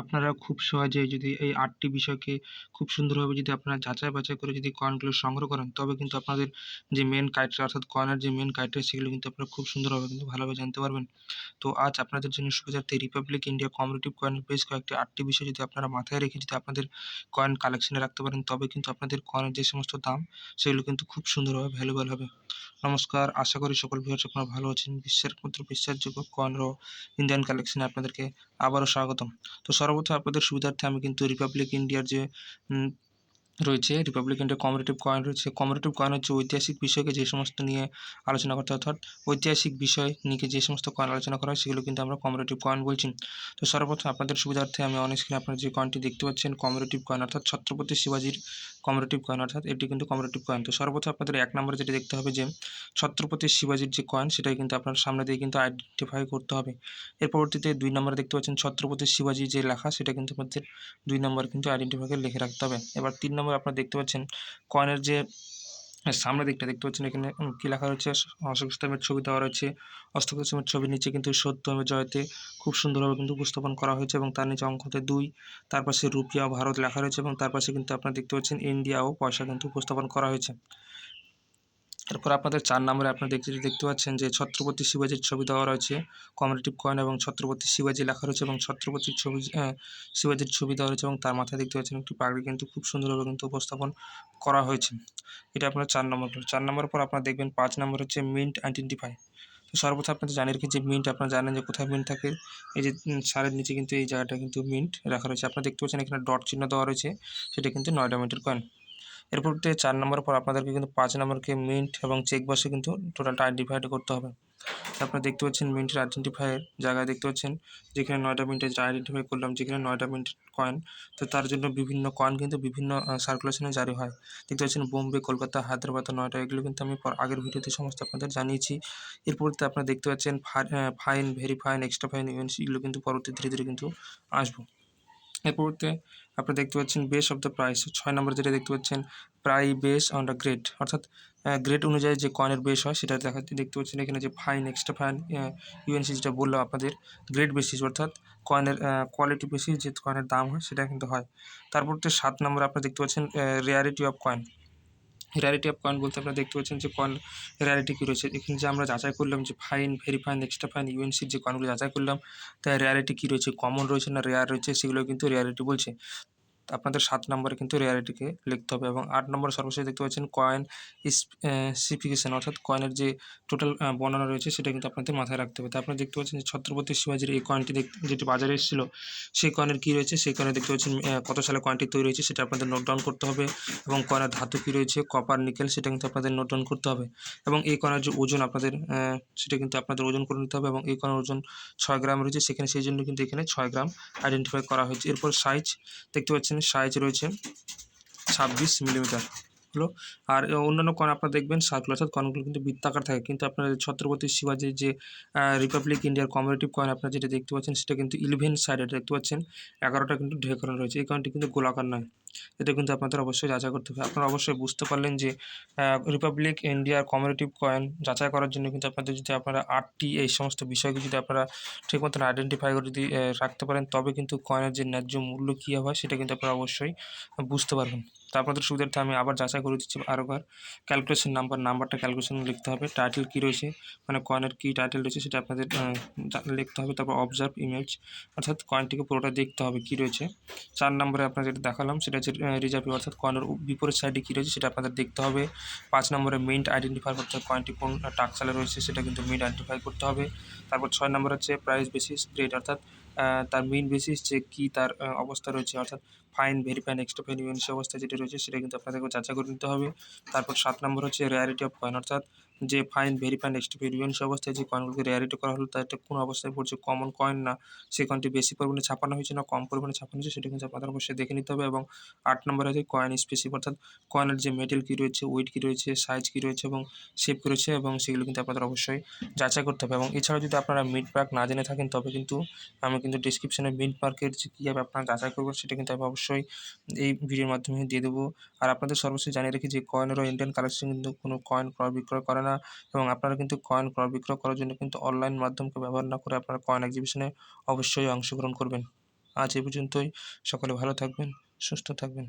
আপনারা খুব সহজে যদি এই আটটি বিষয়কে খুব সুন্দরভাবে যদি আপনারা যাচাই বাছাই করে যদি কয়েনগুলো সংগ্রহ করেন, তবে কিন্তু আপনাদের যে মেন ক্রাইটেরিয়া অর্থাৎ কয়েনের যে মেন ক্রাইটেরিয়া সেগুলো কিন্তু আপনারা খুব সুন্দরভাবে কিন্তু ভালোভাবে জানতে পারবেন। তো আজ আপনাদের জন্য সুবিধার্থে রিপাবলিক ইন্ডিয়া কমিউনিটিভ কয়েনের বেশ কয়েকটি, আটটি বিষয় যদি আপনারা মাথায় রেখে যদি আপনাদের কয়েন কালেকশনে রাখতে পারেন, তবে কিন্তু আপনাদের কয়েনের যে সমস্ত দাম, সেগুলো কিন্তু খুব সুন্দরভাবে ভ্যালুয়েবল হবে। নমস্কার, আশা করি সকল ভিউয়ার্স আপনারা ভালো আছেন। বিশ্বের একমাত্র বিশ্বাসযোগ্য কয়েন ও ইন্ডিয়ান কালেকশনে আপনাদেরকে আবারও স্বাগতম। তো সর্বপ্রথম আপনাদের সুবিধার্থে আমি কিন্তু রিপাবলিক ইন্ডিয়ার যে রয়েছে রিপাবলিক ইন্ডিয়া কমারেটিভ কয়েন রয়েছে কমারেটিভ কয়েন হচ্ছে ঐতিহাসিক বিষয়কে যে সমস্ত নিয়ে আলোচনা করতে অর্থাৎ ঐতিহাসিক বিষয় নিয়ে যে সমস্ত কয়েন আলোচনা করা হয়, সেগুলো কিন্তু আমরা কমারেটিভ কয়েন বলছি। তো সর্বপ্রথম আপনাদের সুবিধার্থে আমি অনেক স্ক্রিনে আপনারা যে কয়েনটি দেখতে পাচ্ছেন কমারেটিভ কয়েন অর্থাৎ ছত্রপতি শিবাজির কমারেটিভ কয়েন অর্থাৎ এটি কিন্তু কমারেটিভ কয়েন তো সর্বপ্রথম আপনাদের এক নম্বরে যেটি দেখতে হবে যে, ছত্রপতি শিবাজির যে কয়েন সেটাই কিন্তু আপনার সামনে দিয়ে কিন্তু আইডেন্টিফাই করতে হবে। এর পরবর্তীতে দুই নম্বরে দেখতে পাচ্ছেন ছত্রপতি শিবাজি যে লেখা, সেটা কিন্তু আপনাদের দুই নম্বর কিন্তু আইডেন্টিফাইকে লিখে রাখতে হবে। এবার তিন নম্বরে আপনারা দেখতে পাচ্ছেন কয়েনের যে সামনের দিকটা দেখতে পাচ্ছেন এখানে কি লেখা রয়েছে? অশোক স্তম্ভের ছবি দেওয়া রয়েছে। অশোক স্তম্ভের ছবির নিচে কিন্তু সত্য জয়তে খুব সুন্দরভাবে কিন্তু উপস্থাপন করা হয়েছে এবং তার নিচে অঙ্কতে দুই, তার পাশে রুপিয়া ভারত লেখা রয়েছে এবং তার পাশে কিন্তু আপনারা দেখতে পাচ্ছেন ইন্ডিয়া ও পয়সা কিন্তু উপস্থাপন করা হয়েছে। এরপর আপনাদের চার নম্বরে আপনারা দেখতে দেখতে পাচ্ছেন যে ছত্রপতি শিবাজির ছবি দেওয়া রয়েছে কমারেটিভ কয়েন এবং ছত্রপতি শিবাজি লেখা রয়েছে এবং ছত্রপতির ছবি শিবাজির ছবি দেওয়া রয়েছে এবং তার মাথায় দেখতে পাচ্ছেন একটি পাগড়ি কিন্তু খুব সুন্দরভাবে কিন্তু উপস্থাপন করা হয়েছে। এটা আপনার চার নম্বর চার নম্বর পর আপনার দেখবেন পাঁচ নম্বর হচ্ছে মিন্ট আইডেন্টিফাই তো সর্বপ্রথম আপনাদের জানিয়ে রেখে যে মিন্ট আপনারা জানেন যে কোথায় মিন্ট থাকে? এই যে সারের নিচে কিন্তু এই জায়গাটা কিন্তু মিন্ট রাখা রয়েছে। আপনারা দেখতে পাচ্ছেন এখানে ডট চিহ্ন দেওয়া রয়েছে। সেটা কিন্তু নয়ডা মিন্টের কয়েন এরপর চার নম্বর পর আপনাদেরকে কিন্তু পাঁচ নম্বরকে মিন্ট এবং চেক বসে কিন্তু টোটালটা আইডেন্টিফাইড করতে হবে। আপনারা দেখতে পাচ্ছেন মিন্টের আইডেন্টিফাইয়ের জায়গায় দেখতে পাচ্ছেন, যেখানে নয়টা মিনিটের আইডেন্টিফাই করলাম, যেখানে নয়টা মিনিট কয়েন তো তার জন্য বিভিন্ন কয়েন কিন্তু বিভিন্ন সার্কুলেশনে জারি হয়। দেখতে পাচ্ছেন বোম্বে, কলকাতা, হায়দ্রাবাদ নয়টা, এগুলো কিন্তু আমি আগের ভিডিওতে সমস্ত আপনাদের জানিয়েছি। এরপরতে আপনারা দেখতে পাচ্ছেন fine very fine extra fine UNC এগুলো কিন্তু পরবর্তী ধীরে ধীরে কিন্তু আসব। এরপরতে আপনারা দেখতে পাচ্ছেন বেস অফ দ্য প্রাইস ছয় নম্বর যেটা দেখতে পাচ্ছেন price base on the grade অর্থাৎ গ্রেড অনুযায়ী যে কয়েনের বেস হয় সেটা দেখা, দেখতে পাচ্ছেন এখানে যে ফাইন এক্সট্রা ফাইন ইউএনসি যেটা বলল আপনাদের গ্রেড বেসিস অর্থাৎ কয়েনের কোয়ালিটি বেসিস যে কয়েনের দাম হয় সেটা কিন্তু হয়। তারপর তো সাত নম্বর আপনারা দেখতে পাচ্ছেন rarity of coin rarity of coin বলতে আপনারা দেখতে পাচ্ছেন যে কয়েন রেয়ারিটি কী রয়েছে। এখানে যে আমরা যাচাই করলাম যে fine very fine extra fine ইউএনসির যে কয়েনগুলো যাচাই করলাম তার রেয়ারিটি কী রয়েছে? কমন রয়েছে না রেয়ার রয়েছে? সেগুলো কিন্তু রিয়ালিটি বলছে। আপনাদের সাত নম্বরে কিন্তু রেয়ারিটিকে লিখতে হবে এবং আট নম্বরে সর্বশেষ দেখতে পাচ্ছেন কয়েন স্পেসিফিকেশান অর্থাৎ কয়েনের যে টোটাল বর্ণনা রয়েছে সেটা কিন্তু আপনাদের মাথায় রাখতে হবে। তো আপনারা দেখতে পাচ্ছেন যে ছত্রপতি শিবাজির এই কয়েনটি যেটি বাজারে এসেছিল, সেই কয়েনের কী রয়েছে? সেই কয়েনে দেখতে পাচ্ছেন কত সালে কয়েনটি তৈরি হয়েছে সেটা আপনাদের নোট ডাউন করতে হবে এবং কয়েনের ধাতু কী রয়েছে? কপার নিকেল সেটা কিন্তু আপনাদের নোট ডাউন করতে হবে এবং এই কয়েনের যে ওজন আপনাদের সেটা কিন্তু আপনাদের ওজন করে নিতে হবে এবং এই কয়েনের ওজন ছয় গ্রাম রয়েছে, সেখানে সেই জন্য কিন্তু এখানে ছয় গ্রাম আইডেন্টিফাই করা হয়েছে। এরপর সাইজ দেখতে পাচ্ছেন সাইজ রয়েছে ছাব্বিশ মিলিমিটার। হলো আর অন্যান্য কয়েন আপনারা দেখবেন সার্কুলার অর্থাৎ কয়েনগুলো কিন্তু বৃত্তাকার থাকে। কিন্তু আপনার ছত্রপতি শিবাজির যে রিপাবলিক ইন্ডিয়ার কমারেটিভ কয়েন আপনারা যেটা দেখতে পাচ্ছেন, সেটা কিন্তু ইলেভেন সাইডেড দেখতে পাচ্ছেন। এগারোটা কিন্তু ঢেকরণ রয়েছে। এই কয়েনটি কিন্তু গোলাকার নয়। এটা কিন্তু আপনাদের অবশ্যই যাচাই করতে হবে। আপনারা অবশ্যই বুঝতে পারলেন যে রিপাবলিক ইন্ডিয়ার কমারেটিভ কয়েন যাচাই করার জন্য কিন্তু আপনাদের যদি আপনারা আটটি এই সমস্ত বিষয়কে যদি আপনারা ঠিক মতন আইডেন্টিফাই করে যদি রাখতে পারেন, তবে কিন্তু কয়েনের যে ন্যায্য মূল্য কী হয়, সেটা কিন্তু আপনারা অবশ্যই বুঝতে পারবেন। তো আপনাদের সুবিধার্থে আমি আবার যাচাই করে দিচ্ছি আরেকবার। ক্যালকুলেশন নাম্বার নাম্বারটা ক্যালকুলেশন লিখতে হবে। টাইটেল কী রয়েছে? মানে কয়েনের কী টাইটেল রয়েছে সেটা আপনাদের লিখতে হবে। তারপর অবজার্ভ ইমেজ অর্থাৎ কয়েনটিকে পুরোটা দেখতে হবে কী রয়েছে। চার নম্বরে আপনার যেটা দেখালাম সেটা হচ্ছে রিজার্ভ অর্থাৎ কয়েনের বিপরীত সাইডে কী রয়েছে সেটা আপনাদের দেখতে হবে। পাঁচ নম্বরে মিন্ট আইডেন্টিফাই করতে হবে কয়েনটি কোন টাকসালে রয়েছে সেটা কিন্তু মিন্ট আইডেন্টিফাই করতে হবে। তারপর ছয় নম্বর হচ্ছে প্রাইস বেসিস গ্রেড অর্থাৎ তার মেইন বেসিস যে কী তার অবস্থা রয়েছে, অর্থাৎ fine very fine extra fine UNC অবস্থা যেটা রয়েছে সেটা কিন্তু আপনাদেরকে যাচাই করে নিতে হবে। তারপর সাত নম্বর হচ্ছে রেয়ারিটি অফ কয়েন অর্থাৎ যে fine very fine extra fine UNC অবস্থায় যে কয়েনগুলোকে রেয়ারিটি করা হলো, তার একটা কোন অবস্থায় পড়ছে কমন কয়েন না সেই কয়েনটি বেশি পরিমাণে ছাপানো হয়েছে না, কম পরিমাণে ছাপানো হয়েছে, সেটা কিন্তু আপনাদের অবশ্যই দেখে নিতে হবে। এবং আট নম্বর আছে কয়েন স্পেসিফিক অর্থাৎ কয়েনের যে মেটেল কী রয়েছে ওয়েট কী রয়েছে সাইজ কী রয়েছে এবং শেপ কী রয়েছে, এবং সেগুলো কিন্তু আপনাদের অবশ্যই যাচাই করতে হবে। এবং এছাড়াও যদি আপনারা মিড প্যাক না জেনে থাকেন, তবে কিন্তু আমি কিন্তু ডিসক্রিপশনে মিন্ট মার্কেট যে কীভাবে আপনারা যাচাই করবেন সেটা কিন্তু আমি অবশ্যই এই ভিডিওর মাধ্যমে দিয়ে দেবো। আর আপনাদের সর্বশেষ জানিয়ে রাখি যে কয়েনেরও ইন্ডিয়ান কালেকশন কিন্তু কোনো কয়েন ক্রয় বিক্রয় করে না এবং আপনারা কিন্তু কয়েন ক্রয় বিক্রয় করার জন্য কিন্তু অনলাইন মাধ্যমকে ব্যবহার না করে আপনারা কয়েন এক্সিবিশনে অবশ্যই অংশগ্রহণ করবেন। আজ এ পর্যন্তই। সকলে ভালো থাকবেন, সুস্থ থাকবেন।